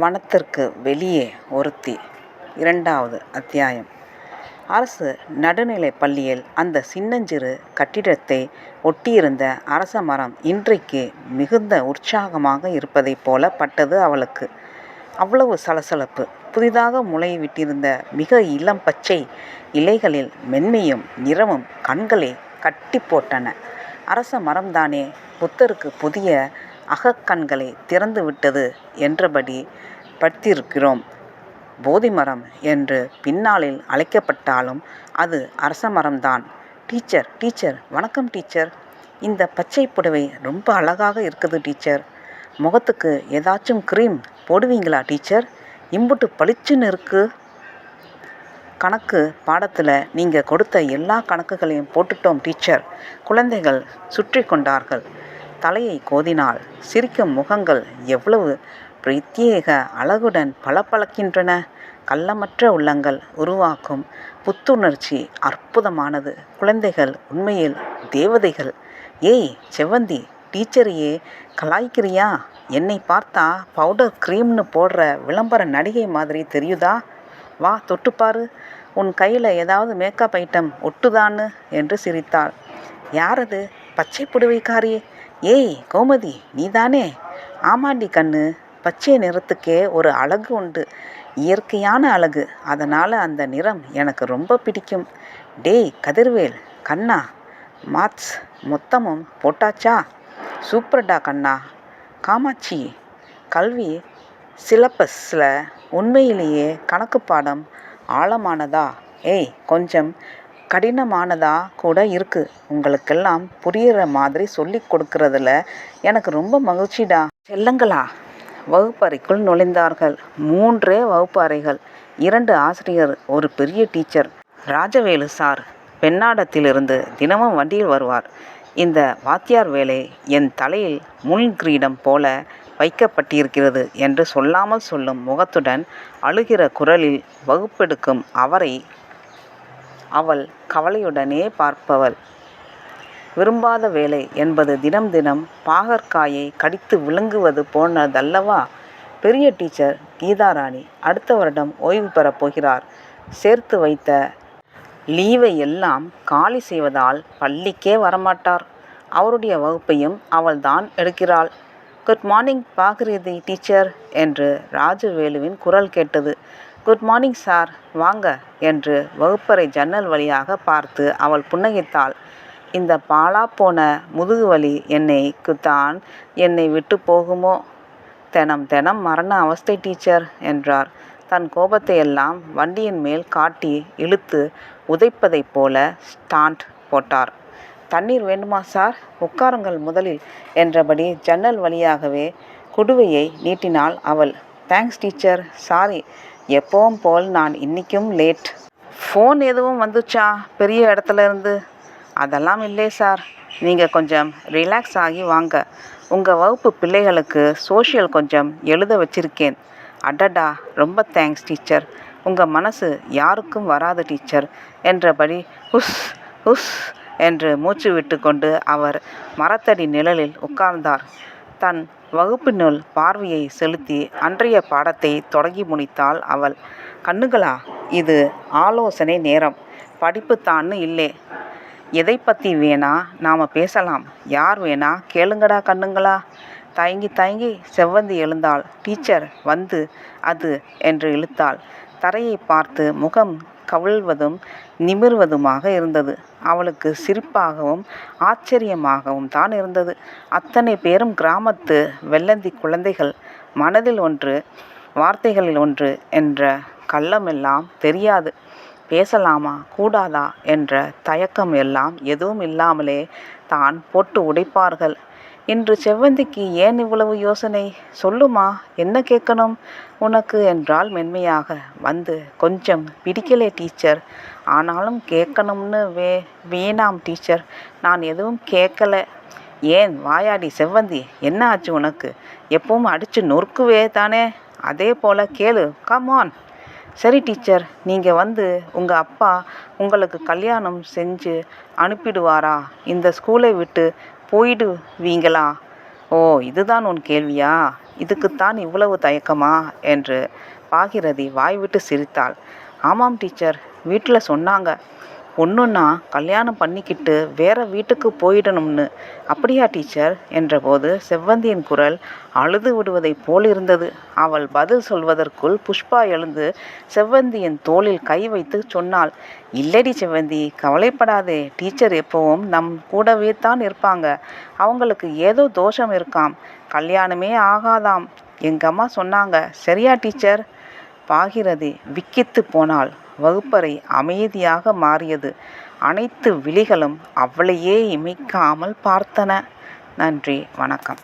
வனத்திற்கு வெளியே ஒருத்தி இரண்டாவது அத்தியாயம் அரசு நடுநிலைப் பள்ளியில் அந்த சின்னஞ்சிறு கட்டிடத்தை ஒட்டியிருந்த அரச மரம் இன்றைக்கு மிகுந்த உற்சாகமாக இருப்பதைப் போல பட்டது அவளுக்கு. அவ்வளவு சலசலப்பு. புதிதாக முளைவிட்டிருந்த மிக இளம் பச்சை இலைகளில் மென்மையும் நிறமும் கண்களை கட்டி போட்டன. அரச மரம்தானே புத்தருக்கு புதிய அகக்கண்களை திறந்து விட்டது என்றபடி படித்திருக்கிறோம். போதிமரம் என்று பின்னாளில் அழைக்கப்பட்டாலும் அது அரச மரம்தான் டீச்சர்... டீச்சர்... வணக்கம் டீச்சர். இந்த பச்சை புடவை ரொம்ப அழகாக இருக்குது டீச்சர். முகத்துக்கு ஏதாச்சும் க்ரீம் போடுவீங்களா டீச்சர். இம்புட்டு பளிச்சுன்னு இருக்கு. கணக்கு பாடத்தில் நீங்கள் கொடுத்த எல்லா கணக்குகளையும் போட்டுட்டோம் டீச்சர். குழந்தைகள் சுற்றி கொண்டார்கள். தலையை கோதினாள். சிரிக்கும் முகங்கள் எவ்வளவு பிரத்யேக அழகுடன் பளபளக்கின்றன. கள்ளமற்ற உள்ளங்கள் உருவாக்கும் புத்துணர்ச்சி அற்புதமானது. குழந்தைகள் உண்மையில் தேவதைகள். ஏய் செவ்வந்தி... டீச்சரையே கலாய்க்கிறியா? என்னை பார்த்தா பவுடர் க்ரீம்னு போடுற விளம்பர நடிகை மாதிரி தெரியுதா? வா தொட்டுப்பாரு உன் கையில் ஏதாவது மேக்கப் ஐட்டம் ஒட்டுதான்னு என்று சிரித்தாள். யாரது? பச்சை புடவைக்காரி. ஏய் கோமதி நீதானே? ஆமாண்டி கண்ணு. பச்சை நிறத்துக்கே ஒரு அழகு உண்டு. இயற்கையான அழகு. அதனால் அந்த நிறம் எனக்கு ரொம்ப பிடிக்கும். டேய் கதிர்வேல்... கண்ணா... மாத்ஸ் மொத்தமும் போட்டாச்சா? சூப்பர்டா கண்ணா. காமாட்சி... கல்வி சிலபஸில் உண்மையிலேயே கணக்கு பாடம் ஆழமானதா? ஏய் கொஞ்சம் கடினமானதாக கூட இருக்குது உங்களுக்கெல்லாம் புரியிற மாதிரி சொல்லிக் கொடுக்கறதுல எனக்கு ரொம்ப மகிழ்ச்சிடா. செல்லங்களா... வகுப்பறைக்குள் நுழைந்தார்கள். மூன்றே வகுப்பறைகள் இரண்டு ஆசிரியர் ஒரு பெரிய டீச்சர். ராஜவேலு சார் பெண்ணாடத்திலிருந்து தினமும் வண்டியில் வருவார். இந்த வாத்தியார் வேலை என் தலையில் முள் கிரீடம் போல வைக்கப்பட்டிருக்கிறது என்று சொல்லாமல் சொல்லும் முகத்துடன் அழுகிற குரலில் வகுப்பெடுக்கும் அவரை அவள் கவலையுடனே பார்ப்பவள். விரும்பாத வேலை என்பது தினம் தினம் பாகற்காயை கடித்து விழுங்குவது போனதல்லவா பெரிய டீச்சர் கீதாராணி அடுத்த வருடம் ஓய்வு பெறப் போகிறார். சேர்த்து வைத்த லீவை எல்லாம் காலி செய்வதால் பள்ளிக்கே வரமாட்டார். அவருடைய வகுப்பையும் அவள் தான் எடுக்கிறாள். குட் மார்னிங் பாகிரதி டீச்சர் என்று ராஜவேலுவின் குரல் கேட்டது. Good morning sir. வாங்க என்று வகுப்பறை ஜன்னல் வழியாக பார்த்து அவள் புன்னகைத்தாள். இந்தப் பாழாப்போன முதுகுவலி என்னைக்குத்தான் என்னை விட்டு போகுமோ? தினம் தெனம் மரண அவஸ்தை டீச்சர் என்றார். தன் கோபத்தையெல்லாம் வண்டியின் மேல் காட்டி இழுத்து உதைப்பதைப் போல ஸ்டாண்ட் போட்டார். தண்ணீர் வேண்டுமா சார்? உட்காருங்கள் முதலில் என்றபடி ஜன்னல் வழியாகவே குடுவையை நீட்டினாள் அவள். Thanks teacher. சாரி எப்பவும் போல் நான் இன்றைக்கும் லேட். ஃபோன் எதுவும் வந்துச்சா பெரிய இடத்துல இருந்து அதெல்லாம் இல்லை சார். நீங்கள் கொஞ்சம் ரிலாக்ஸ் ஆகி வாங்க. உங்கள் வகுப்பு பிள்ளைகளுக்கு சோஷியல் கொஞ்சம் எழுத வச்சிருக்கேன். அடடா ரொம்ப தேங்க்ஸ் டீச்சர். உங்கள் மனசு யாருக்கும் வராது டீச்சர் என்றபடி ஹுஸ் ஹுஸ் என்று மூச்சு விட்டுக்கொண்டு அவர் மரத்தடி நிழலில் உட்கார்ந்தார். தன் வகுப்பினுள் பார்வையை செலுத்தி அன்றைய பாடத்தை தொடங்கி முடித்தாள் அவள். கண்ணுங்களா... இது ஆலோசனை நேரம். படிப்புத்தான்னு எதை பற்றி வேணா நாம் பேசலாம். யார் வேணா கேளுங்கடா கண்ணுங்களா. தயங்கி தயங்கி செவ்வந்தி எழுந்தாள். டீச்சர் வந்து அது என்று இழுத்தாள். தரையை பார்த்து முகம் கவிழ்வதும் நிமிர்வதுமாக இருந்தது. அவளுக்கு சிரிப்பாகவும் ஆச்சரியமாகவும் தான் இருந்தது. அத்தனை பேரும் கிராமத்து வெள்ளந்தி குழந்தைகள். மனதில் ஒன்று வார்த்தைகளில் ஒன்று என்ற கள்ளமெல்லாம் தெரியாது. பேசலாமா கூடாதா என்ற தயக்கம் எல்லாம் எதுவும் இல்லாமலே தான் போட்டு உடைப்பார்கள். இன்று செவ்வந்திக்கு ஏன் இவ்வளவு யோசனை? சொல்லுமா என்ன கேட்கணும் உனக்கு என்றால் மென்மையாக. வந்து கொஞ்சம் பிடிக்கலே டீச்சர். ஆனாலும் கேட்கணும்னு வே வேணாம் டீச்சர். நான் எதுவும் கேட்கல. ஏன் வாயாடி செவ்வந்தி என்ன ஆச்சு உனக்கு? எப்பவும் அடிச்சு நொறுக்குவே தானே அதே போல கேளு கமான் சரி டீச்சர். நீங்கள் வந்து உங்கள் அப்பா உங்களுக்கு கல்யாணம் செஞ்சு அனுப்பிடுவாரா? இந்த ஸ்கூலை விட்டு போயிடுவீங்களா? ஓ இதுதான் உன் கேள்வியா? இதுக்குத்தான் இவ்வளவு தயக்கமா? என்று பாகிரதி வாய்விட்டு சிரித்தாள். ஆமாம் டீச்சர் வீட்டில் சொன்னாங்க. ஒன்றுன்னா கல்யாணம் பண்ணிக்கிட்டு வேற வீட்டுக்கு போயிடணும்னு. அப்படியா டீச்சர்? என்றபோது செவ்வந்தியின் குரல் அழுது விடுவதைப் போலிருந்தது. அவள் பதில் சொல்வதற்குள் புஷ்பா எழுந்து செவ்வந்தியின் தோளில் கை வைத்து சொன்னாள். இல்லடி செவ்வந்தி கவலைப்படாதே. டீச்சர் எப்பவும் நம் கூடவே தான் இருப்பாங்க. அவங்களுக்கு ஏதோ தோஷம் இருக்காம். கல்யாணமே ஆகாதாம். எங்கம்மா சொன்னாங்க. சரியா டீச்சர்? பாகிரதி விக்கித்து போனாள். வகுப்பறை அமைதியாக மாறியது. அனைத்து விழிகளும் அவளையே இமைக்காமல் பார்த்தன. நன்றி. வணக்கம்.